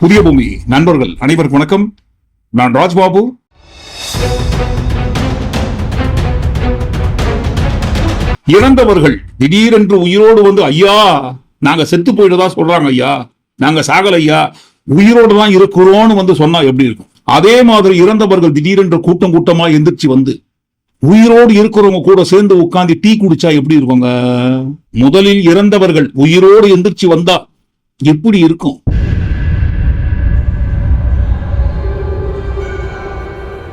புதிய பூமி. நண்பர்கள் அனைவருக்கும் வணக்கம். நான் ராஜ்பாபு. இறந்தவர்கள் திடீரென்று உயிரோடு வந்து ஐயா நாங்க செத்து போயிட்டதா சொல்றாங்க ஐயா. நாங்க சாகல ஐயா. உயிரோடு தான் இருக்கிறோம்னு வந்து சொன்னா எப்படி இருக்கும்? அதே மாதிரி இறந்தவர்கள் திடீரென்று கூட்டம் கூட்டமா எந்திரிச்சு வந்து உயிரோடு இருக்கிறவங்க கூட சேர்ந்து உட்காந்து டீ குடிச்சா எப்படி இருக்குங்க? முதலில் இறந்தவர்கள் உயிரோடு எந்திரிச்சு வந்தா எப்படி இருக்கும்?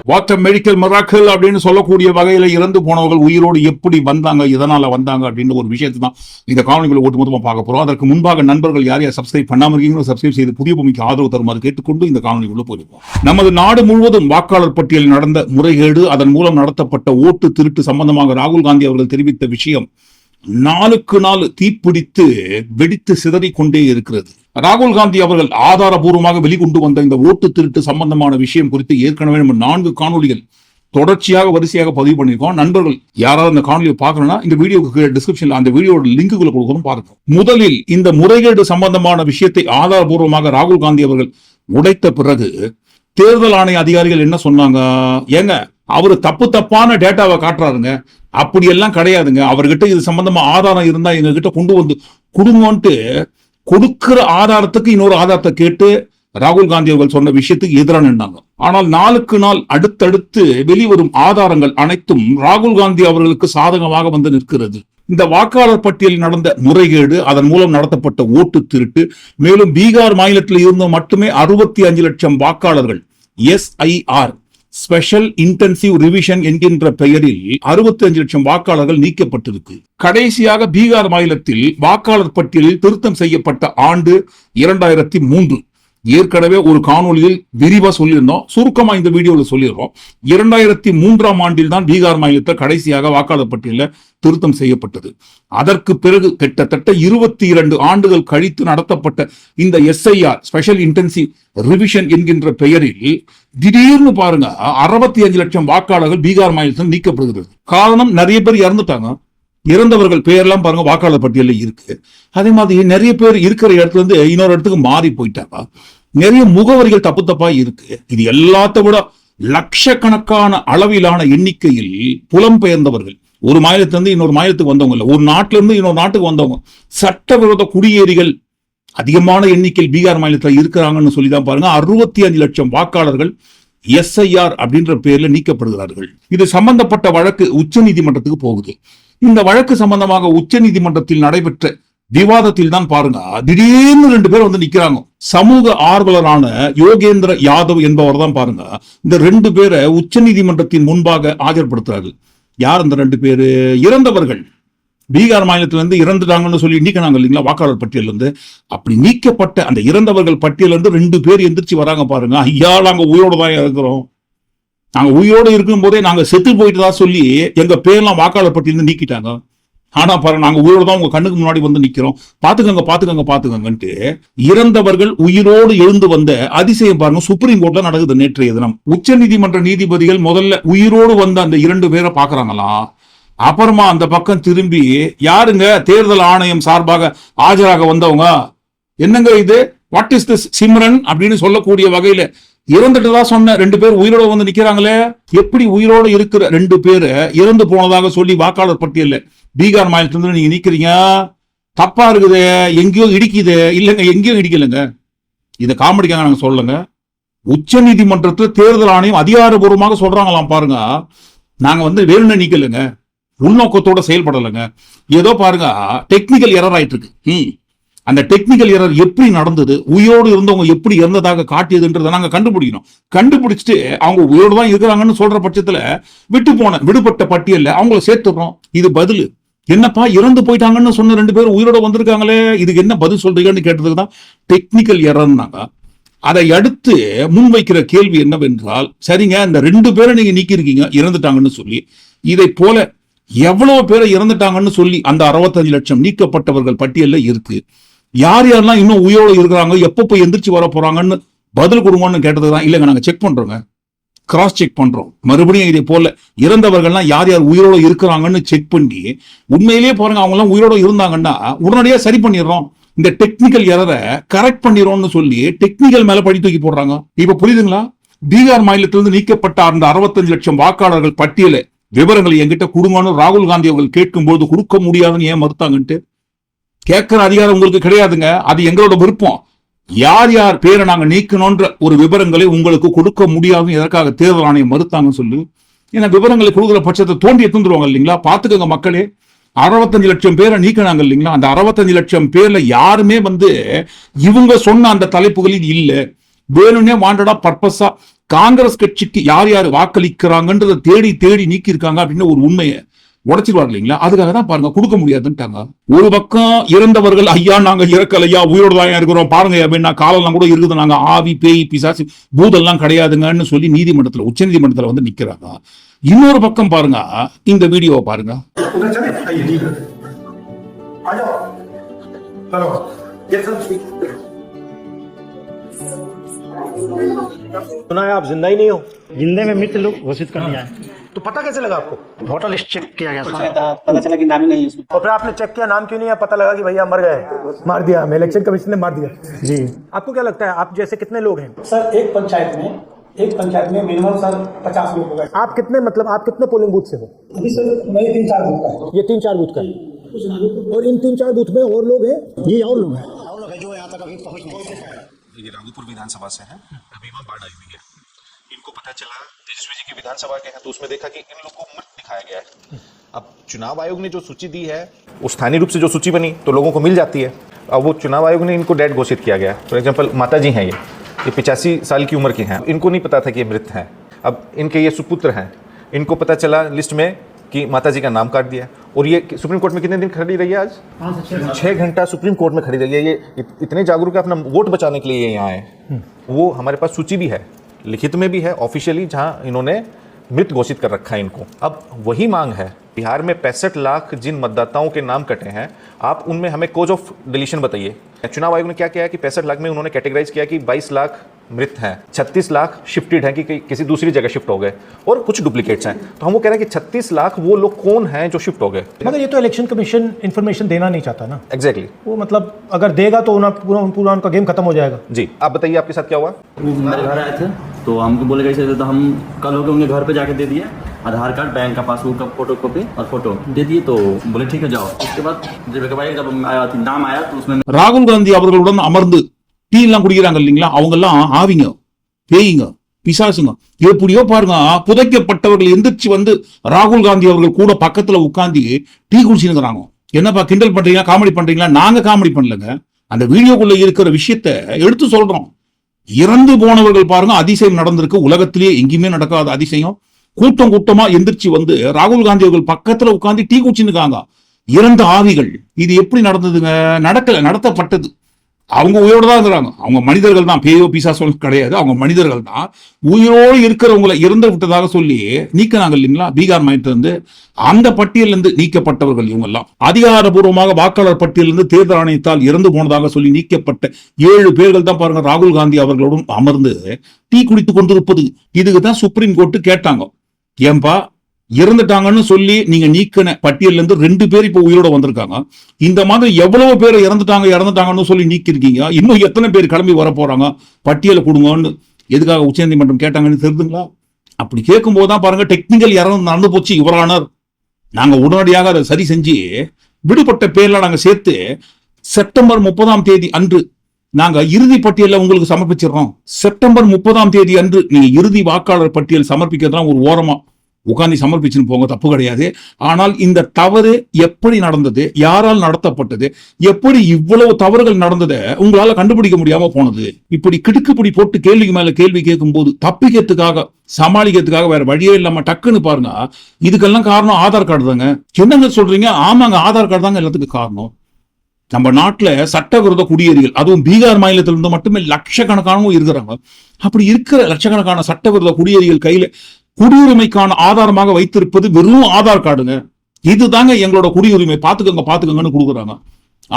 வாட்டர் மெடிக்கல் மராக்கல் அப்படின்னு சொல்லக்கூடிய வகையில் இறந்து போனவர்கள் உயிரோடு எப்படி வந்தாங்க இதனால வந்தாங்க அப்படின்னு ஒரு விஷயத்தை தான் இந்த காணொலிகளை ஒட்டுமொத்தமா பார்க்க போகிறோம் அதற்கு முன்பாக நண்பர்கள் யார் யார் சப்ஸ்கிரைப் பண்ணாம இருக்கீங்களோ சப்ஸ்கிரைப் செய்து புதிய பூமிக்கு ஆதரவு தருமாறு கேட்டுக்கொண்டு இந்த காணொலிக்குள்ள போயிருப்போம். நமது நாடு முழுவதும் வாக்காளர் பட்டியலில் நடந்த முறைகேடு அதன் மூலம் நடத்தப்பட்ட ஓட்டு திருட்டு சம்பந்தமாக ராகுல் காந்தி அவர்கள் தெரிவித்த விஷயம் நாளுக்கு நாள் தீப்பிடித்து வெடித்து சிதறிக் கொண்டே இருக்கிறது. ராகுல் காந்தி அவர்கள் ஆதாரபூர்வமாக வெளிக்கொண்டு வந்த இந்த ஓட்டு திருட்டு சம்பந்தமான விஷயம் குறித்து ஏற்கனவே நம்ம நான்கு காணொலிகள் தொடர்ச்சியாக வரிசையாக பதிவு பண்ணியிருக்கோம். நண்பர்கள் யாராவது அந்த காணொலியை பார்க்கணும்னா இந்த வீடியோக்கு டிஸ்கிரிப்ஷன்ல அந்த வீடியோட லிங்குகளை கொடுக்கணும் பாருங்க. முதலில் இந்த முறைகேடு சம்பந்தமான விஷயத்தை ஆதாரபூர்வமாக ராகுல் காந்தி அவர்கள் உடைத்த பிறகு தேர்தல் ஆணைய அதிகாரிகள் என்ன சொன்னாங்க? ஏங்க அவர் தப்பு தப்பான டேட்டாவை காட்டுறாருங்க. அப்படியெல்லாம் கிடையாதுங்க. அவர்கிட்ட இது சம்பந்தமா ஆதாரம் இருந்தா எங்க கிட்ட கொண்டு வந்து கொடுங்கன்ட்டு கொடுக்கிற ஆதாரத்துக்கு இன்னொரு ஆதாரத்தை கேட்டு ராகுல் காந்தி அவர்கள் சொன்ன விஷயத்துக்கு எதிராக நின்றாங்க ஆனால் நாளுக்கு நாள் அடுத்தடுத்து வெளிவரும் ஆதாரங்கள் அனைத்தும் ராகுல் காந்தி அவர்களுக்கு சாதகமாக வந்து நிற்கிறது. இந்த வாக்காளர் பட்டியலில் நடந்த முறைகேடு அதன் மூலம் நடத்தப்பட்ட ஓட்டு திருட்டு மேலும் பீகார் மாநிலத்தில் இருந்து மட்டுமே அறுபத்தி அஞ்சு லட்சம் வாக்காளர்கள் எஸ்ஐஆர் ஸ்பெஷல் இன்டென்சிவ் ரிவிஷன் என்கின்ற பெயரில் அறுபத்தி அஞ்சு லட்சம் வாக்காளர்கள் நீக்கப்பட்டிருக்கு. கடைசியாக பீகார் மாநிலத்தில் வாக்காளர் பட்டியலில் திருத்தம் செய்யப்பட்ட ஆண்டு இரண்டாயிரத்தி மூன்று. ஏற்கனவே ஒரு காணொலியில் விரிவா சொல்லியிருந்தோம். சுருக்கமா இந்த வீடியோல சொல்லிடுறோம் இரண்டாயிரத்தி மூன்றாம் ஆண்டில் தான் பீகார் மாநிலத்தில் கடைசியாக வாக்காளர் பட்டியலில் திருத்தம் செய்யப்பட்டது. அதற்கு பிறகு கிட்டத்தட்ட இருபத்தி இரண்டு ஆண்டுகள் கழித்து நடத்தப்பட்ட இந்த எஸ்ஐஆர் ஸ்பெஷல் இன்டென்சிவ் ரிவிஷன் என்கின்ற பெயரில் திடீர்னு பாருங்க அறுபத்தி அஞ்சு லட்சம் வாக்காளர்கள் பீகார் மாநிலத்தில் நீக்கப்படுகிறது. காரணம் நிறைய பேர் இறந்துட்டாங்க. இறந்தவர்கள் பெயர்லாம் பாருங்க வாக்காளர் பட்டியலில் இருக்கு. அதே மாதிரி நிறைய பேர் இருக்கிற இடத்துல இருந்து இன்னொரு இடத்துக்கு மாறி போயிட்டாங்க. நிறைய முகவரிகள் தப்பு தப்பா இருக்கு. இது எல்லாத்த விட லட்சக்கணக்கான அளவிலான எண்ணிக்கையில் புலம்பெயர்ந்தவர்கள் ஒரு மாநிலத்திலிருந்து இன்னொரு மாநிலத்துக்கு வந்தவங்க இல்ல. ஒரு நாட்டில இருந்து இன்னொரு நாட்டுக்கு வந்தவங்க. சட்டவிரோத குடியேறிகள் அதிகமான எண்ணிக்கையில் பீகார் மாநிலத்தில் இருக்கிறாங்கன்னு சொல்லி தான் பாருங்க. அறுபத்தி அஞ்சு லட்சம் வாக்காளர்கள் எஸ்ஐஆர் அப்படின்ற பேர்ல நீக்கப்படுகிறார்கள். இது சம்பந்தப்பட்ட வழக்கு உச்ச நீதிமன்றத்துக்கு போகுது. இந்த வழக்கு சம்பந்தமாக உச்ச நீதிமன்றத்தில் நடைபெற்ற விவாதத்தில் தான் பாருங்க திடீர்னு ரெண்டு பேர் வந்து நிக்கிறாங்க. சமூக ஆர்வலரான யோகேந்திர யாதவ் என்பவர் தான் பாருங்க இந்த ரெண்டு பேரை உச்ச நீதிமன்றத்தின் முன்பாக ஆஜர்படுத்துறாரு. யார் இந்த ரெண்டு பேரு? இறந்தவர்கள். பீகார் மாநிலத்திலிருந்து இறந்துட்டாங்கன்னு சொல்லி நீக்கினாங்க இல்லைங்களா வாக்காளர் பட்டியல் இருந்து அப்படி நீக்கப்பட்ட அந்த இறந்தவர்கள் பட்டியல இருந்து ரெண்டு பேர் எந்திரிச்சு வராங்க பாருங்க ஐயா நாங்க உயிரோடு தான் இருக்கிறோம். நாங்க உயிரோடு இருக்கும் போதே நாங்க செத்து போயிட்டதா சொல்லி எங்க பேர்லாம் வாக்காளர் பட்டியல நீக்கிட்டாங்க. ஆனா பாரு நாங்க உயிரோடு தான் உங்க கண்ணுக்கு முன்னாடி வந்து நிக்கிறோம். பாத்துக்கங்க பாத்துக்கங்க பாத்துக்கங்கன்ட்டு இறந்தவர்கள் உயிரோடு எழுந்து வந்த அதிசயம் பாருங்க சுப்ரீம் கோர்ட்ல நடக்குது நேற்றைய தினம். உச்ச நீதிமன்ற நீதிபதிகள் முதல்ல உயிரோடு வந்த அந்த இரண்டு பேரை பாக்குறாங்களா? அப்புறமா அந்த பக்கம் திரும்பி யாருங்க? தேர்தல் ஆணையம் சார்பாக ஆஜராக வந்தவங்க? என்னங்க இது? வாட் இஸ் திஸ் சிம்ரன் அப்படின்னு சொல்லக்கூடிய வகையில இறந்துட்டதா சொன்ன ரெண்டு பேர் உயிரோட வந்து நிக்கிறாங்களே? எப்படி உயிரோட இருக்கிற ரெண்டு பேரை இறந்து போனதாக சொல்லி வாக்காளர் பட்டியல்ல பீகார் மாநிலத்திலிருந்து நீங்க நிக்கிறீங்க. தப்பா இருக்குது. எங்கேயோ இடிக்குது. இல்லைங்க எங்கேயோ இடிக்கலைங்க. இதை காமெடிக்காக நாங்க சொல்லுங்க உச்ச நீதிமன்றத்தில் தேர்தல் ஆணையம் அதிகாரபூர்வமாக சொல்றாங்களாம் பாருங்க. நாங்க வந்து வேணும்னு நிக்கலைங்க. உள்நோக்கத்தோட செயல்படலைங்க. ஏதோ பாருங்க டெக்னிக்கல் எரர் ஆயிட்டு இருக்கு ம். அந்த டெக்னிக்கல் எரர் எப்படி நடந்தது? உயிரோடு இருந்தவங்க எப்படி இறந்ததாக காட்டியதுன்றதை நாங்கள் கண்டுபிடிக்கணும். கண்டுபிடிச்சிட்டு அவங்க உயிரோடு தான் இருக்கிறாங்கன்னு சொல்ற பட்சத்தில் விட்டு போன விடுபட்ட பட்டியலில் அவங்கள சேர்த்துடுறோம். இது பதில். என்னப்பா இறந்து போயிட்டாங்கன்னு சொன்ன ரெண்டு பேரும் உயிரோட வந்திருக்காங்களே? இதுக்கு என்ன பதில் சொல்றீங்கன்னு கேட்டதுக்கு தான் டெக்னிக்கல் எரர்னாங்க அதை அடுத்து முன்வைக்கிற கேள்வி என்னவென்றால் சரிங்க இந்த ரெண்டு பேரை நீங்க நீக்கியிருக்கீங்க இறந்துட்டாங்கன்னு சொல்லி. இதை போல எவ்வளவு பேரை இறந்துட்டாங்கன்னு சொல்லி அந்த அறுபத்தஞ்சு லட்சம் நீக்கப்பட்டவர்கள் பட்டியலில் இருக்கு. யார் யாரெல்லாம் இன்னும் உயிரோடு இருக்கிறாங்க எப்போ போய் எந்திரிச்சு வர போறாங்கன்னு பதில் கொடுங்கன்னு கேட்டதுதான் இல்லைங்க நாங்க செக் பண்றோங்க. கிராஸ் செக் பண்றோம். மறுபடியும் இதே போல இறந்தவர்கள்லாம் யார் யார் உயிரோட இருக்கிறாங்கன்னு செக் பண்ணி உண்மையிலேயே பாருங்க அவங்க எல்லாம் உயிரோட இருந்தாங்கன்னா உடனடியாக சரி பண்ணிடுறோம். இந்த டெக்னிக்கல் எரரை கரெக்ட் பண்ணிடுறோம்னு சொல்லி டெக்னிக்கல் மேல படி தூக்கி போடுறாங்க. இப்ப புரியுதுங்களா? பீகார் மாநிலத்திலிருந்து நீக்கப்பட்ட அந்த 65 லட்சம் வாக்காளர்கள் பட்டியலை விவரங்களை என்கிட்ட கொடுங்கன்னு ராகுல் காந்தி அவர்கள் கேட்கும்போது கொடுக்க முடியாதுன்னு ஏன் மறுத்தாங்கன்ட்டு? கேட்கிற அதிகாரம் உங்களுக்கு கிடையாதுங்க. அது எங்களோட விருப்பம். யார் யார் பேரை நாங்க நீக்கணும்ன்ற ஒரு விவரங்களை உங்களுக்கு கொடுக்க முடியாது எதற்காக தேர்தல் ஆணையம் மறுத்தாங்கன்னு சொல்லி. ஏன்னா விவரங்களை கொடுக்குற பட்சத்தை தோண்டி எடுத்துருவாங்க இல்லைங்களா? பாத்துக்கோங்க மக்களே. அறுபத்தஞ்சு லட்சம் பேரை நீக்கினாங்க இல்லைங்களா? அந்த அறுபத்தஞ்சு லட்சம் பேர்ல யாருமே வந்து இவங்க சொன்ன அந்த தலைப்புகளில் இல்ல. வேணும்னே வாண்டடா பர்பஸா காங்கிரஸ் கட்சிக்கு யார் யார் வாக்களிக்கிறாங்கன்றதை தேடி தேடி நீக்கியிருக்காங்க அப்படின்னு ஒரு உண்மையை உடைச்சிருவார் இல்லைங்களா அதுக்காக தான் பாருங்க கொடுக்க முடியாதுன்ட்டாங்க ஒரு பக்கம் இறந்தவர்கள் ஐயா நாங்க இறக்கலையா உயிரோடு தான் இருக்கிறோம் பாருங்க அப்படின்னா காலெல்லாம் கூட இருக்குது நாங்க ஆவி பேய் பிசாசு பூதெல்லாம் கிடையாதுங்கன்னு சொல்லி நீதிமன்றத்துல உச்ச நீதிமன்றத்துல வந்து நிக்கிறாங்க இன்னொரு பக்கம் பாருங்க இந்த வீடியோவை பாருங்க उधर चले आइए ठीक है आ जाओ हेलो ये सब सुना है आप जिंदा ही नहीं हो जिंदे में मृत लोग घोषित कर दिया है तो पता कैसे लगा आपको? होटल चेक किया गया था। पता चला कि नाम ही नहीं है और फिर आपने चेक किया नाम क्यों नहीं है? पता लगा कि भैया मर गए। मार दिया हमें इलेक्शन कमीशन ने मार दिया। जी। आपको क्या लगता है आप जैसे कितने लोग हैं? सर एक पंचायत में एक पंचायत में मिनिमम सर पचास लोग हो गए। आप कितने मतलब आप कितने पोलिंग बूथ से हो? अभी सर मेरे तीन चार बूथ का ये तीन चार बूथ का और इन तीन चार बूथ में और लोग हैं? ये और लोग हैं। जो यहाँ तक अभी पहुँच नहीं है ये राघोपुर विधानसभा से हैं। अभी वहाँ बाढ़ आई हुई है। पता चला, तेजस्वी जी की विधानसभा के हैं तो उसमें देखा कि इन लोग को मत दिखाया गया है। अब चुनाव आयोग ने जो सूची दी है, वो स्थानीय रूप से जो सूची बनी तो लोगों को मिल जाती है। अब वो चुनाव आयोग ने इनको डेड घोषित किया गया फॉर एग्ज़ाम्पल माता जी हैं ये। ये पिचासी साल की उम्र की हैं। इनको नहीं पता था कि ये मृत हैं। अब इनके ये सुपुत्र हैं। इनको पता चला लिस्ट में कि माता जी का नाम काट दिया और ये सुप्रीम कोर्ट में कितने दिन खड़ी रही है आज? छः घंटा सुप्रीम कोर्ट में खड़ी रही है। ये इतने जागरूक है अपना वोट बचाने के लिए ये यहाँ आए वो हमारे पास सूची भी है। लिखित में भी है ऑफिशियली जहाँ इन्होंने मृत घोषित कर रखा है इनको। अब वही मांग है, बिहार में पैंसठ लाख जिन मतदाताओं के नाम कटे हैं, आप उनमें हमें कोज ऑफ़ डिलीशन बताइए। चुनाव आयोग ने क्या किया कि पैंसठ लाख में उन्होंने कैटेगराइज किया कि 22 लाख मृत हैं। 36 लाख शिफ्टेड हैं कि, कि किसी दूसरी जगह शिफ्ट हो गए। और कुछ डुप्लीकेट्स हैं। तो हम वो कह रहे हैं कि 36 लाख वो लोग कौन हैं जो शिफ्ट हो गए? मगर ये तो इलेक्शन कमीशन इन्फॉर्मेशन देना नहीं चाहता ना। Exactly exactly. वो मतलब अगर देगा तो उन्हें पूरा पूरा उनका गेम खत्म हो जाएगा। जी आप बताइए आपके साथ क्या हुआ? वो घर आए थे तो हमको तो बोले गए तो हम कल हो गए उनके घर पे जाके दे दिए। आधार कार्ड बैंक का पासबुक का फ़ोटो कॉपी और फ़ोटो दे दिए तो बोले ठीक है जाओ। उसके बाद जब नाम आया तो उसमें राहुल गांधी अमर டீ எல்லாம் குடிக்கிறாங்க இல்லைங்களா? அவங்க எல்லாம் ஆவிங்க பேய்ங்க பிசாசுங்க. எப்படியோ பாருங்க புதைக்கப்பட்டவர்கள் எந்திரிச்சு வந்து ராகுல் காந்தி அவர்கள் கூட பக்கத்துல உட்காந்து டீ குடிச்சுங்கிறாங்க என்னப்பா கிண்டல் பண்றீங்களா காமெடி பண்றீங்களா? நாங்க காமெடி பண்ணலங்க. அந்த வீடியோக்குள்ள இருக்கிற விஷயத்த எடுத்து சொல்றோம். இறந்து போனவர்கள் பாருங்க அதிசயம் நடந்திருக்கு. உலகத்திலேயே எங்கேயுமே நடக்காத அதிசயம். கூட்டம் கூட்டமா எந்திரிச்சு வந்து ராகுல் காந்தி அவர்கள் பக்கத்துல உட்காந்து டீ குடிச்சுன்னு இறந்த ஆவிகள். இது எப்படி நடந்ததுங்க? நடக்கல நடத்தப்பட்டது. அவங்க உயிரோடு தான் இருக்கிறாங்க. அவங்க மனிதர்கள் தான். பேயோ பிசாசோ கிடையாது. அவங்க மனிதர்கள் தான். உயிரோடு இருக்கிறவங்களை இறந்து விட்டதாக சொல்லி நீக்கினாங்க இல்லைங்களா? பீகார் மாநிலத்திலிருந்து அந்த பட்டியலிருந்து இருந்து நீக்கப்பட்டவர்கள் இவங்கெல்லாம். அதிகாரபூர்வமாக வாக்காளர் பட்டியலிருந்து தேர்தல் ஆணையத்தால் இறந்து போனதாக சொல்லி நீக்கப்பட்ட ஏழு பேர்கள் தான் பாருங்க ராகுல் காந்தி அவர்களோடும் அமர்ந்து டீ குடித்து கொண்டிருப்பது. இதுக்கு தான் சுப்ரீம் கோர்ட்டு கேட்டாங்க. ஏன்பா இறந்துட்டாங்கன்னு சொல்லி நீங்க நீக்கின பட்டியல்ல இருந்து ரெண்டு பேர் இப்போ உயிரோட வந்திருக்காங்க. இந்த மாதிரி எவ்வளவு பேர் இறந்துட்டாங்க இறந்துட்டாங்கன்னு சொல்லி நீக்கிருக்கீங்க இன்னும் எத்தனை பேர் கிளம்பி வர போறாங்க? பட்டியலை கொடுங்கன்னு எதுக்காக உச்சநீதிமன்றம் கேட்டாங்கன்னு தெரியுதுங்களா? அப்படி கேட்கும்போது தான் பாருங்க டெக்னிக்கல் இறந்து நடந்து போச்சு யுவரானர் நாங்க உடனடியாக அதை சரி செஞ்சு விடுபட்ட பேர்ல நாங்க சேர்த்து செப்டம்பர் முப்பதாம் தேதி அன்று நாங்க இறுதி பட்டியலை உங்களுக்கு சமர்ப்பிச்சிடுறோம். செப்டம்பர் முப்பதாம் தேதி அன்று நீங்க இறுதி வாக்காளர் பட்டியல் சமர்ப்பிக்கிறதுலாம் ஒரு ஓரமா உட்காந்து சமர்ப்பிச்சுன்னு போங்க தப்பு கிடையாது. ஆனால் இந்த தவறு எப்படி நடந்தது யாரால் நடத்தப்பட்டது எப்படி இவ்வளவு தவறுகள் நடந்ததை உங்களால கண்டுபிடிக்க முடியாம போனது? இப்படி கிடுக்குப்பிடி போட்டு கேள்விக்கு மேல கேள்வி கேட்கும் போது தப்பிக்கிறதுக்காக சமாளிக்கிறதுக்காக வேற வழியே இல்லாம டக்குன்னு பாருங்க இதுக்கெல்லாம் காரணம் ஆதார் கார்டு தாங்க. என்னங்க சொல்றீங்க? ஆமாங்க ஆதார் கார்டு தாங்க எல்லாத்துக்கும் காரணம். நம்ம நாட்டில் சட்டவிரோத குடியேறிகள் அதுவும் பீகார் மாநிலத்திலிருந்து மட்டுமே லட்சக்கணக்கானவங்க இருக்கிறாங்க. அப்படி இருக்கிற லட்சக்கணக்கான சட்டவிரோத குடியேறிகள் கையில குடியுரிமைக்கான ஆதாரமாக வைத்திருப்பது வெறும் ஆதார் கார்டுங்க. இதுதாங்க எங்களோட குடியுரிமை. பார்த்துக்கோங்க பார்த்துக்கோங்கன்னு கொடுக்குறாங்க.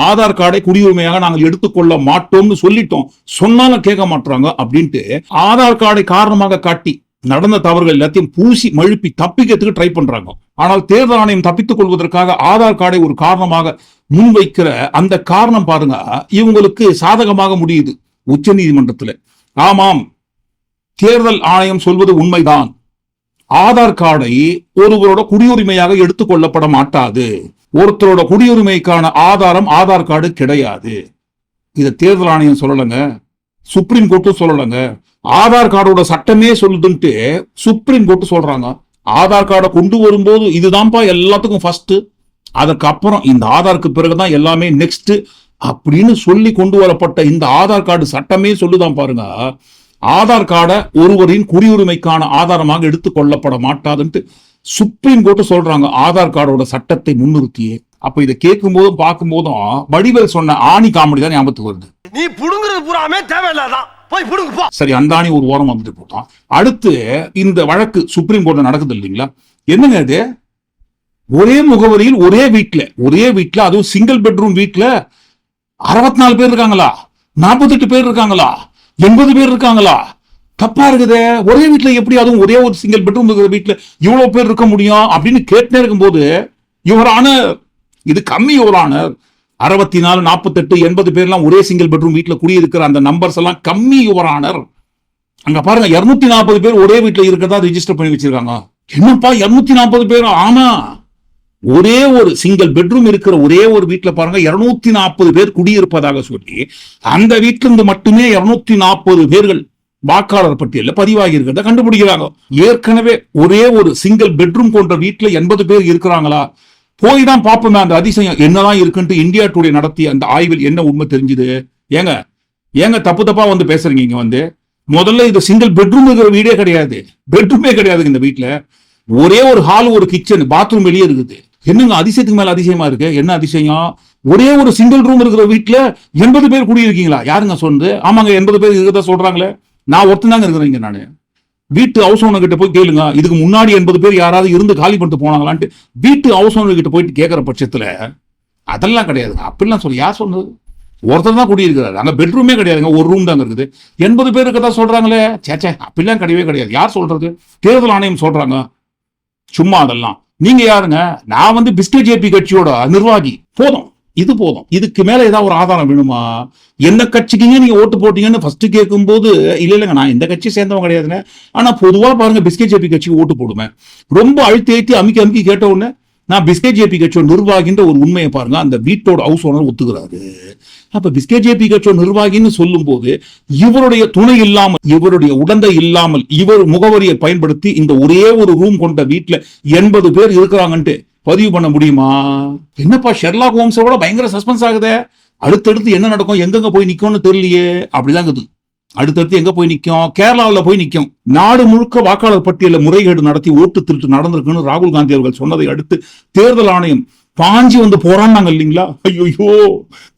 ஆதார் கார்டை குடியுரிமையாக நாங்கள் எடுத்துக்கொள்ள மாட்டோம்னு சொல்லிட்டோம். சொன்னாலும் கேட்க மாட்டாங்க அப்படின்ட்டு ஆதார் கார்டை காரணமாக காட்டி நடந்த தவறுகள் எல்லாத்தையும் பூசி மழுப்பி தப்பிக்கிறதுக்கு ட்ரை பண்றாங்க. ஆனால் தேர்தல் ஆணையம் தப்பித்துக் கொள்வதற்காக ஆதார் கார்டை ஒரு காரணமாக முன்வைக்கிற அந்த காரணம் பாருங்க இவங்களுக்கு சாதகமாக முடியுது உச்ச நீதிமன்றத்தில் ஆமாம் தேர்தல் ஆணையம் சொல்வது உண்மைதான். ஆதார் கார்டை ஒருவரோட குடியுரிமையாக எடுத்துக்கொள்ளப்பட மாட்டாது. ஒருத்தரோட குடியுரிமைக்கான ஆதாரம் ஆதார் கார்டு கிடையாது. இதை தேர்தல் ஆணையம் சொல்லலைங்க. சுப்ரீம் கோர்ட்டும் சொல்லலைங்க. ஆதார் கார்டோட சட்டமே சொல்லுதுன்ட்டு சுப்ரீம் கோர்ட் சொல்றாங்க. ஆதார் கார்டை கொண்டு வரும்போது இதுதான்ப்பா எல்லாத்துக்கும் ஃபர்ஸ்ட் அதுக்கப்புறம் இந்த ஆதாருக்கு பிறகுதான் எல்லாமே நெக்ஸ்ட் அப்படின்னு சொல்லி கொண்டு வரப்பட்ட இந்த ஆதார் கார்டு சட்டமே சொல்லுதான் பாருங்க. ஆதார் கார்டை ஒருவரின் குடியுரிமைக்கான ஆதாரமாக எடுத்துக் கொள்ளப்பட மாட்டாதுன்ட்டு சுப்ரீம் கோர்ட் சொல்றாங்க ஆதார் கார்டோட சட்டத்தை முன்னிறுத்தியே. அப்ப இதை கேட்கும் போதும் பார்க்கும் போதும் வடிவேல் சொன்ன ஆணி காமெடி தான் ஞாபகத்துக்கு வருது. நீ புடுங்குறது பூராமே தேவையில்லாதான். போய் புடுங்கு போ. சரி அந்தாணி ஒரு ஓரம் வந்துட்டு போட்டான். அடுத்து இந்த வழக்கு சுப்ரீம் கோர்ட்ல நடக்குது இல்லைங்களா? என்னங்க இது? ஒரே முகவரியில் ஒரே வீட்ல ஒரே வீட்ல அதுவும் சிங்கிள் பெட்ரூம் வீட்ல அறுபத்தி நாலு பேர் இருக்காங்களா? நாற்பத்தெட்டு பேர் இருக்காங்களா? எண்பது பேர் இருக்காங்களா? தப்பா இருக்குதே. ஒரே வீட்ல எப்படி அதுவும் ஒரே ஒரு சிங்கிள் பெட்ரூம் இருக்கிற வீட்ல இவ்வளவு பேர் இருக்க முடியும் அப்படின்னு கேட்டுனே இருக்கும்போது யுவரான இது கம்மி யுவரான அறுபத்தி நாலு நாற்பத்தெட்டு எண்பது பேர்லாம் ஒரே சிங்கிள் பெட்ரூம் வீட்ல குடியிருக்கிற அந்த நம்பர்ஸ் எல்லாம் கம்மி யுவரானர் அங்க பாருங்க இருநூத்தி நாற்பது பேர் ஒரே வீட்ல இருக்கிறதா ரெஜிஸ்டர் பண்ணி வச்சிருக்காங்க. என்னப்பா இருநூத்தி நாற்பது பேர்? ஆமா. ஒரே ஒரு சிங்கிள் பெட்ரூம் இருக்கிற ஒரே ஒரு வீட்டில் பாருங்க இருநூத்தி நாற்பது பேர் குடியிருப்பதாக சொல்லி அந்த வீட்டிலிருந்து இருந்து மட்டுமே இருநூத்தி நாற்பது பேர்கள் வாக்காளர் பட்டியலில் பதிவாகி இருக்கிறத கண்டுபிடிக்கிறாங்க. ஏற்கனவே ஒரே ஒரு சிங்கிள் பெட்ரூம் போன்ற வீட்டில் எண்பது பேர் இருக்கிறாங்களா? போய் தான் பார்ப்போமே அந்த அதிசயம் என்னதான் இருக்குன்ட்டு இந்தியா டுடே நடத்திய அந்த ஆய்வில் என்ன உண்மை தெரிஞ்சுது? ஏங்க ஏங்க தப்பு தப்பா வந்து பேசுறீங்க இங்க வந்து? முதல்ல இது சிங்கிள் பெட்ரூம் இருக்கிற வீடே கிடையாது. பெட்ரூமே கிடையாதுங்க இந்த வீட்டில் ஒரே ஒரு ஹால் ஒரு கிச்சன் பாத்ரூம் வெளியே இருக்குது. என்னங்க அதிசயத்துக்கு மேல அதிசயமா இருக்கு? என்ன அதிசயம்? ஒரே ஒரு சிங்கிள் ரூம் இருக்கிற வீட்டுல எண்பது பேர் குடியிருக்கீங்களா? யாருங்க சொன்னது? ஆமாங்க எண்பது பேர் இருக்கிறதா சொல்றாங்களே. நான் ஒருத்தன் தாங்க இருக்கிறேங்க நானு. வீட்டு ஹவுஸ் ஓனர் கிட்ட போய் கேளுங்க. இதுக்கு முன்னாடி எண்பது பேர் யாராவது இருந்து காலி பண்ணிட்டு போனாங்களான்ட்டு வீட்டு ஹவுஸ் ஓனர் கிட்ட போயிட்டு கேட்குற பட்சத்துல அதெல்லாம் கிடையாதுங்க அப்படிலாம் சொல்லி. யார் சொன்னது? ஒருத்தர் தான் குடியிருக்கிறாரு. அங்க பெட்ரூமே கிடையாதுங்க. ஒரு ரூம் தாங்க இருக்குது. எண்பது பேர் இருக்கதா சொல்றாங்களே. சேச்சே அப்படிலாம் கிடையவே கிடையாது. யார் சொல்றது? தேர்தல் ஆணையம் சொல்றாங்க. சும்மா அதெல்லாம். நீங்க யாருங்க? நான் வந்து பிஸ்கட் ஜேபி கட்சியோட நிர்வாகி. போதும். இது போதும். இதுக்கு மேல ஏதாவது ஒரு ஆதாரம் வேணுமா? எந்த கட்சிக்குங்க நீங்க ஓட்டு போட்டீங்கன்னு ஃபர்ஸ்ட் கேட்கும்போது இல்ல இல்லைங்க நான் எந்த கட்சி சேர்ந்தவங்க கிடையாதுங்க. ஆனா பொதுவா பாருங்க பிஸ்கட் ஜேபி கட்சிக்கு ஓட்டு போடுவேன். ரொம்ப அழுத்தி ஏற்றி அமுக்கி அமுக்கி கேட்ட உடனே நான் பிஸ்கட் ஜேபி கட்சியோட நிர்வாகின்ற ஒரு உண்மையை பாருங்க அந்த வீட்டோட ஹவுஸ் ஓனர் ஒத்துக்கிறாரு. அப்ப பிஸ்கேஜேபி நிர்வாகின்னு சொல்லும் போது இவருடைய துணை இல்லாமல் இவருடைய உடந்தை இல்லாமல் இவர் முகவரியை பயன்படுத்தி இந்த ஒரே ஒரு ரூம் கொண்ட வீட்டுல எண்பது பேர் இருக்கிறாங்கன்ட்டு பதிவு பண்ண முடியுமா? என்னப்பா ஷெர்லாக் ஹோம்ஸோட பயங்கர சஸ்பென்ஸ் ஆகுதே. அடுத்தடுத்து என்ன நடக்கும்? எங்கெங்க போய் நிக்கும்னு தெரியலையே. அப்படிதான் இருக்குது. அடுத்தடுத்து எங்க போய் நிக்கும்? கேரளாவில் போய் நிக்கும். நாடு முழுக்க வாக்காளர் பட்டியலில் முறைகேடு நடத்தி ஓட்டு திருட்டு நடந்திருக்குன்னு ராகுல் காந்தி அவர்கள் சொன்னதை அடுத்து தேர்தல் ஆணையம் பாஞ்சி வந்து போராடினாங்க இல்லைங்களா? ஐயோ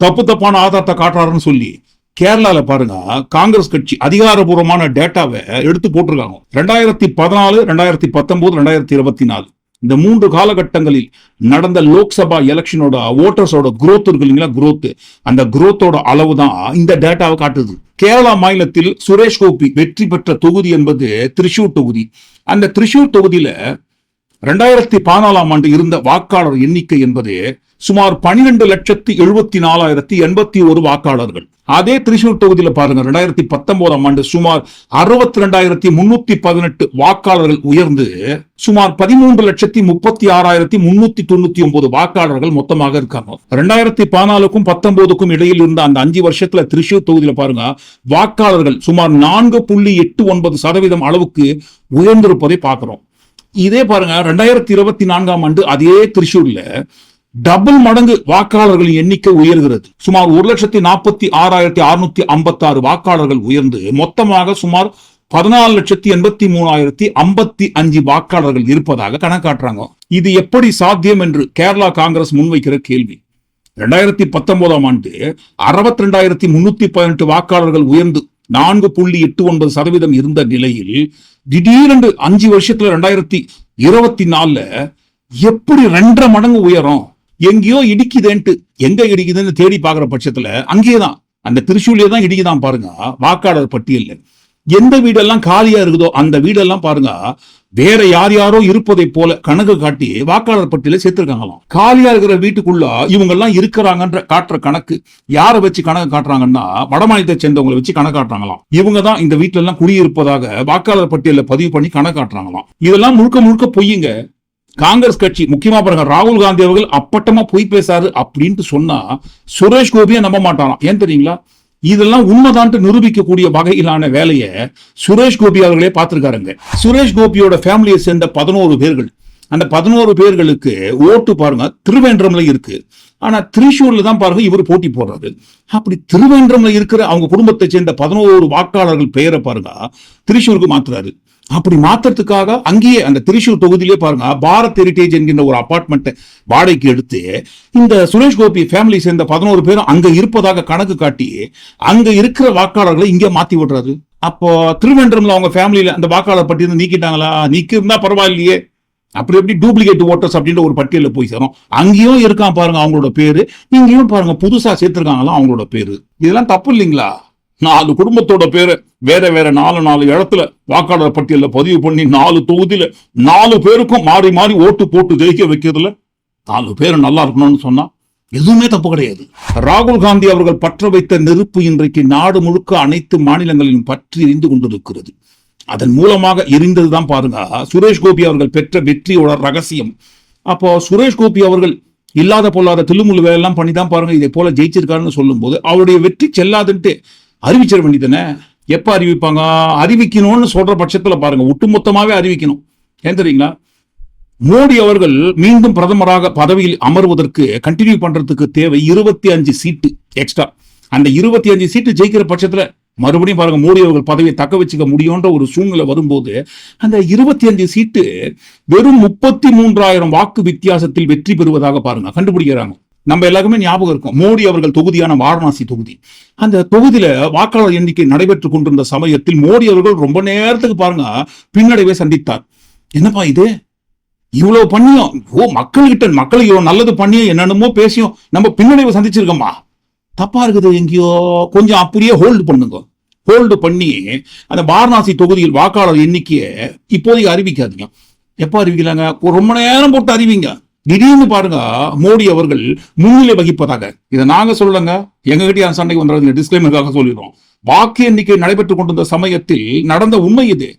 தப்பு தப்பான ஆதாரத்தை காட்டுறாருன்னு சொல்லி. கேரளால பாருங்க காங்கிரஸ் கட்சி அதிகாரபூர்வமான டேட்டாவை எடுத்து போட்டிருக்காங்க. ரெண்டாயிரத்தி பதினாலு ரெண்டாயிரத்தி பத்தொன்பது ரெண்டாயிரத்தி இருபத்தி நாலு. இந்த மூன்று காலகட்டங்களில் நடந்த லோக்சபா எலெக்ஷனோட ஓட்டர்ஸோட குரோத் இருக்கு இல்லைங்களா? குரோத் அந்த குரோத்தோட அளவு தான் இந்த டேட்டாவை காட்டுது. கேரளா மாநிலத்தில் சுரேஷ் கோபி வெற்றி பெற்ற தொகுதி என்பது திரிசூர் தொகுதி. அந்த திரிசூர் தொகுதியில ரெண்டாயிரத்தி பதினாலாம் ஆண்டு இருந்த வாக்காளர் எண்ணிக்கை என்பது சுமார் பனிரெண்டு லட்சத்தி எழுபத்தி நாலாயிரத்தி எண்பத்தி ஒரு வாக்காளர்கள். அதே திரிசூர் தொகுதியில பாருங்க ரெண்டாயிரத்தி பத்தொன்பதாம் ஆண்டு சுமார் அறுபத்தி ரெண்டாயிரத்தி முன்னூத்தி பதினெட்டு வாக்காளர்கள் உயர்ந்து சுமார் பதிமூன்று லட்சத்தி முப்பத்தி ஆறாயிரத்தி முன்னூத்தி தொண்ணூத்தி ஒன்பது வாக்காளர்கள் மொத்தமாக இருக்காங்க. ரெண்டாயிரத்தி பதினாலுக்கும் பத்தொன்பதுக்கும் இடையில் இருந்த அந்த அஞ்சு வருஷத்துல திரிசூர் தொகுதியில பாருங்க வாக்காளர்கள் சுமார் நான்கு புள்ளி எட்டு ஒன்பது சதவீதம் அளவுக்கு உயர்ந்திருப்பதை பார்க்கிறோம். இதே பாருங்க ரெண்டாயிரத்தி இருபத்தி நான்காம் ஆண்டு அதே திரிசூர்ல டபுள் மடங்கு வாக்காளர்களின் எண்ணிக்கை உயர்கிறது. சுமார் ஒரு லட்சத்தி நாற்பத்தி ஆறாயிரத்தி அறுநூத்தி ஐம்பத்தி ஆறு வாக்காளர்கள் உயர்ந்து மொத்தமாக சுமார் பதினாலு லட்சத்தி எண்பத்தி மூணாயிரத்தி ஐம்பத்தி அஞ்சு வாக்காளர்கள் இருப்பதாக கணக்காட்டுறாங்க. இது எப்படி சாத்தியம் என்று கேரளா காங்கிரஸ் முன்வைக்கிற கேள்வி. ரெண்டாயிரத்தி பத்தொன்பதாம் ஆண்டு அறுபத்தி ரெண்டாயிரத்தி முன்னூத்தி பதினெட்டு வாக்காளர்கள் உயர்ந்து நான்கு புள்ளி எட்டு ஒன்பது சதவீதம் இருந்த நிலையில் திடீரென்று அஞ்சு வருஷத்துல ரெண்டாயிரத்தி இருபத்தி நாலுல எப்படி ரெண்டரை மடங்கு உயரும் எங்கேயோ இடிக்குதேன்ட்டு எங்க இடிக்குதுன்னு தேடி பாக்குற பட்சத்துல அங்கேயேதான் அந்த திருச்சூர்லயே தான் இடிக்குதான் பாருங்க வாக்காளர் பட்டியல்ல. எந்த வீடெல்லாம் காலியா இருக்குதோ அந்த வீடெல்லாம் பாருங்க. வேற யார் யாரோ இருப்பதை போல கணக்கு காட்டி வாக்காளர் பட்டியல சேர்த்திருக்காங்களாம். காலியா இருக்கிற வீட்டுக்குள்ள இவங்க எல்லாம் இருக்கிறாங்கன்ற காட்டுற கணக்கு யாரை வச்சு கணக்கு காட்டுறாங்கன்னா வடமாநிலத்தை சேர்ந்தவங்களை வச்சு கணக்கு காட்டுறாங்களாம். இவங்க தான் இந்த வீட்டுல எல்லாம் குடியிருப்பதாக வாக்காளர் பட்டியல பதிவு பண்ணி கணக்கு காட்டுறாங்களாம். இதெல்லாம் முழுக்க முழுக்க பொய்யுங்க காங்கிரஸ் கட்சி முக்கியமா பாருங்க ராகுல் காந்தி அவர்கள் அப்பட்டமா பொய் பேசாரு அப்படின்ட்டு சொன்னா சுரேஷ் கோபியை நம்ப மாட்டாராம். ஏன் தெரியுங்களா? இதெல்லாம் உண்மைதான்ட்டு நிரூபிக்கக்கூடிய வகையிலான வேலையை சுரேஷ் கோபி அவர்களே பார்த்திருக்காருங்க. சுரேஷ் கோபியோட ஃபேமிலியை சேர்ந்த பதினோரு பேர்கள். அந்த பதினோரு பேர்களுக்கு ஓட்டு பாருங்க திருவேன்றம்ல இருக்கு. ஆனா திரிசூர்ல தான் பாருங்க இவர் போட்டி போடுறாரு. அப்படி திருவேன்றம்ல இருக்கிற அவங்க குடும்பத்தை சேர்ந்த பதினோரு வாக்காளர்கள் பெயரை பாருங்க திரிசூருக்கு மாத்துறாரு. அப்படி மாத்துறதுக்காக அங்கேயே அந்த திரிசூர் தொகுதியிலே பாருங்க பாரத் ஹெரிட்டேஜ் என்கின்ற ஒரு அபார்ட்மெண்ட்டை வாடகைக்கு எடுத்து இந்த சுரேஷ் கோபி ஃபேமிலி சேர்ந்த பதினோரு பேரும் அங்க இருப்பதாக கணக்கு காட்டி அங்க இருக்கிற வாக்காளர்களை இங்கே மாத்தி விடுறாரு. அப்போ திருவேண்டரம்ல அவங்க ஃபேமிலியில அந்த வாக்காளர் பட்டியல் நீக்கிட்டாங்களா? நீக்கிருந்தா பரவாயில்லையே. அப்படி எப்படி டூப்ளிகேட் ஓட்டர்ஸ் அப்படின்ற ஒரு பட்டியலில் போய் சேரும். அங்கேயும் இருக்கான் பாருங்க அவங்களோட பேரு. இங்கேயும் பாருங்க புதுசா சேர்த்திருக்காங்களா அவங்களோட பேரு. இதெல்லாம் தப்பு இல்லைங்களா? நாலு குடும்பத்தோட பேரு. வேற வேற நாலு நாலு இடத்துல வாக்காளர் பட்டியலில் பதிவு பண்ணி நாலு தொகுதியில நாலு பேருக்கும் மாறி மாறி ஓட்டு போட்டு ஜெயிக்க வைக்கிறதுல நாலு பேர் நல்லா இருக்கணும்னு சொன்னா எதுவுமே தப்பு கிடையாது. ராகுல் காந்தி அவர்கள் பற்ற வைத்த நெருப்பு இன்றைக்கு நாடு முழுக்க அனைத்து மாநிலங்களிலும் பற்றி எரிந்து கொண்டிருக்கிறது. அதன் மூலமாக எரிந்ததுதான் பாருங்க. சுரேஷ் கோபி அவர்கள் பெற்ற வெற்றியோட ரகசியம். அப்போ சுரேஷ் கோபி அவர்கள் இல்லாத பொல்லாத தில்லுமுள்ளு வேலையெல்லாம் பண்ணி தான் பாருங்க. இதை போல ஜெயிச்சிருக்காருன்னு சொல்லும்போது அவருடைய வெற்றி செல்லாதுன்ட்டு அறிவிச்சிட வேண்டியதானே எப்ப அறிவிப்பாங்க? அறிவிக்கணும்னு சொல்ற பட்சத்துல பாருங்க. ஒட்டுமொத்தமாவே அறிவிக்கணும். ஏன் தெரியுங்களா? மோடி அவர்கள் மீண்டும் பிரதமராக பதவியில் அமர்வதற்கு கண்டினியூ பண்றதுக்கு தேவை இருபத்தி அஞ்சு சீட்டு எக்ஸ்ட்ரா அந்த இருபத்தி அஞ்சு சீட்டு ஜெயிக்கிற பட்சத்துல மறுபடியும் பாருங்க மோடி அவர்கள் பதவியை தக்க வச்சுக்க முடியும்ன்ற ஒரு சூழ்நிலை வரும்போது அந்த இருபத்தி அஞ்சு சீட்டு வெறும் முப்பத்தி மூன்றாயிரம் வாக்கு வித்தியாசத்தில் வெற்றி பெறுவதாக பாருங்க கண்டுபிடிக்கிறாங்க. நம்ம எல்லாருக்குமே ஞாபகம் இருக்கும் மோடி அவர்கள் தொகுதியான வாரணாசி தொகுதி. அந்த தொகுதியில வாக்காளர் எண்ணிக்கை நடைபெற்றுக் கொண்டிருந்த சமயத்தில் மோடி அவர்கள் ரொம்ப நேரத்துக்கு பாருங்க பின்னடைவை சந்தித்தார். என்னப்பா இது? இவ்வளவு பண்ணியும் ஓ மக்கள்கிட்ட மக்களுக்கு இவ்வளவு நல்லது பண்ணியும் என்னென்னமோ பேசியும் நம்ம பின்னடைவை சந்திச்சிருக்கோமா? தப்பா இருக்குது எங்கேயோ. கொஞ்சம் அப்படியே ஹோல்டு பண்ணுங்க. ஹோல்டு பண்ணி அந்த வாரணாசி தொகுதியில் வாக்காளர் எண்ணிக்கையை இப்போதைக்கு அறிவிக்காதீங்க. எப்போ அறிவிக்கலாங்க? ரொம்ப நேரம் போட்டு அறிவிங்க. திடீர்னு பாருங்க மோடி அவர்கள் முன்னிலை வகிப்பதாக. இதை நாங்க சொல்லலங்க. எங்ககிட்ட அந்த சண்டைக்கு வந்துடுறதுங்க டிஸ்கிளைமருக்காக சொல்லிடுறோம். வாக்கு எண்ணிக்கை நடைபெற்றுக் கொண்டிருந்த சமயத்தில் நடந்த உண்மை இது.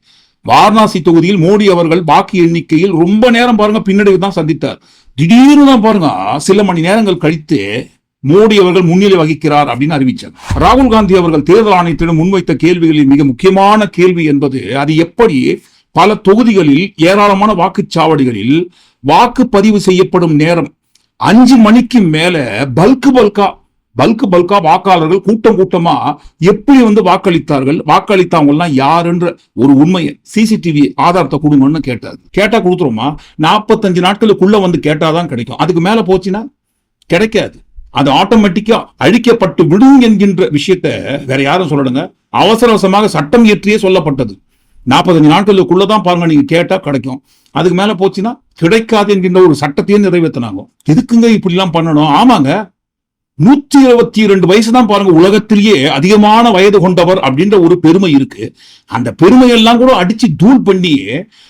வாரணாசி தொகுதியில் மோடி அவர்கள் வாக்கு எண்ணிக்கையில் ரொம்ப நேரம் பாருங்க பின்னடைவு தான் சந்தித்தார். திடீர்னு தான் பாருங்க சில மணி நேரங்கள் கழித்து மோடி அவர்கள் முன்னிலை வகிக்கிறார் அப்படின்னு அறிவிச்சார். ராகுல் காந்தி அவர்கள் தேர்தல் ஆணையத்திடம் முன்வைத்த கேள்விகளில் மிக முக்கியமான கேள்வி என்பது அது எப்படி பல தொகுதிகளில் ஏராளமான வாக்குச்சாவடிகளில் வாக்குப்பதிவு செய்யப்படும் நேரம் அஞ்சு மணிக்கு மேல பல்கு பல்கா பல்கு பல்கா வாக்காளர்கள் கூட்டம் கூட்டமா எப்படி வந்து வாக்களித்தார்கள் வாக்களித்தவங்கலாம் யாருன்ற ஒரு உண்மையை சிசிடிவி ஆதாரத்தை கொடுங்கன்னு கேட்டார். கேட்டா கொடுத்துருமா நாற்பத்தஞ்சு நாட்களுக்குள்ள வந்து கேட்டாதான் கிடைக்கும். அதுக்கு மேல போச்சுன்னா கிடைக்காது. அது ஆட்டோமேட்டிக்கா அழிக்கப்பட்டு விடும் என்கின்ற விஷயத்த வேற யாரும் சொல்லணுங்க அவசர அவசரமாக சட்டம் இயற்றியே சொல்லப்பட்டது. நாற்பத்தஞ்சு நாட்களுக்குள்ளதான் பாருங்க நீங்க கேட்டா கிடைக்கும். அதுக்கு மேல போச்சுன்னா கிடைக்காது என்கின்ற ஒரு சட்டத்தையே நிறைவேற்றினாங்க. எதுக்குங்க இப்படி எல்லாம் பண்ணணும்? ஆமாங்க. நூத்தி இருபத்தி இரண்டு வயசு தான் பாருங்க உலகத்திலேயே அதிகமான வயது கொண்டவர் அப்படின்ற ஒரு பெருமை இருக்கு. அந்த பெருமையெல்லாம் கூட அடிச்சு தூள் பண்ணி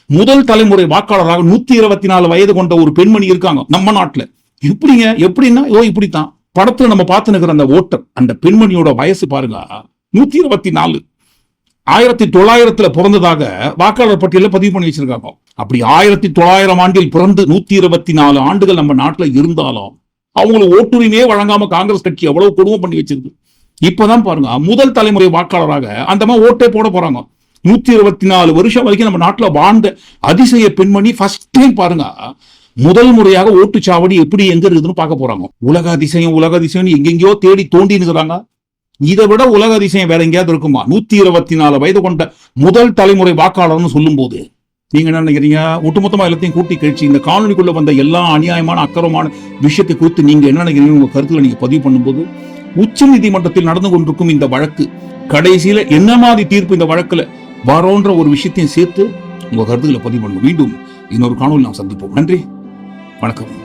முதல் தலைமுறை வாக்காளராக நூத்தி இருபத்தி நாலு வயது கொண்ட ஒரு பெண்மணி இருக்காங்க நம்ம நாட்டுல. எப்படிங்க? எப்படின்னா ஓ இப்படித்தான். படத்துல நம்ம பார்த்து நிக்கிற அந்த ஓட்டர் அந்த பெண்மணியோட வயசு பாருங்க. நூத்தி இருபத்தி நாலு ஆயிரத்தி தொள்ளாயிரத்துல பிறந்ததாக வாக்காளர் பட்டியலில் பதிவு பண்ணி வச்சிருக்காங்க. அப்படி ஆயிரத்தி தொள்ளாயிரம் ஆண்டில் பிறந்து நூத்தி இருபத்தி நாலு ஆண்டுகள் நம்ம நாட்டுல இருந்தாலும் அவங்களுக்கு ஓட்டுரிமையே வழங்காம காங்கிரஸ் கட்சி எவ்வளவு கொடுமை பண்ணி வச்சிருக்கு. இப்பதான் பாருங்க முதல் தலைமுறை வாக்காளராக அந்த மாதிரி ஓட்டே போட போறாங்க. நூத்தி இருபத்தி நாலு வருஷம் வரைக்கும் நம்ம நாட்டுல வாழ்ந்த அதிசய பெண்மணி ஃபர்ஸ்ட் டைம் பாருங்க. முதல் முறையாக ஓட்டுச்சாவடி எப்படி எங்க இருக்குதுன்னு பார்க்க போறாங்க. உலக அதிசயம் உலக அதிசயம் எங்கெங்கயோ தேடி தோண்டி இருக்கிறாங்க இதை விட உலக அதிசயம் வேற எங்கேயாவது இருக்குமா? நூத்தி இருபத்தி நாலு வயது கொண்ட முதல் தலைமுறை வாக்காளர்னு சொல்லும் போது நீங்க என்ன நினைக்கிறீங்க? ஒட்டுமொத்தமா எல்லாத்தையும் கூட்டி கழிச்சு இந்த காணொலிக்குள்ள வந்த எல்லா அநியாயமான அக்கறமான விஷயத்தை குறித்து நீங்க என்ன நினைக்கிறீங்க உங்க கருத்துல நீங்க பதிவு பண்ணும்போது உச்ச நீதிமன்றத்தில் நடந்து கொண்டிருக்கும் இந்த வழக்கு கடைசியில என்ன மாதிரி தீர்ப்பு இந்த வழக்குல வரோன்ற ஒரு விஷயத்தையும் சேர்த்து உங்க கருத்துக்களை பதிவு பண்ணுங்க மீண்டும் இன்னொரு காணொலி நாம் சந்திப்போம். நன்றி. வணக்கம்.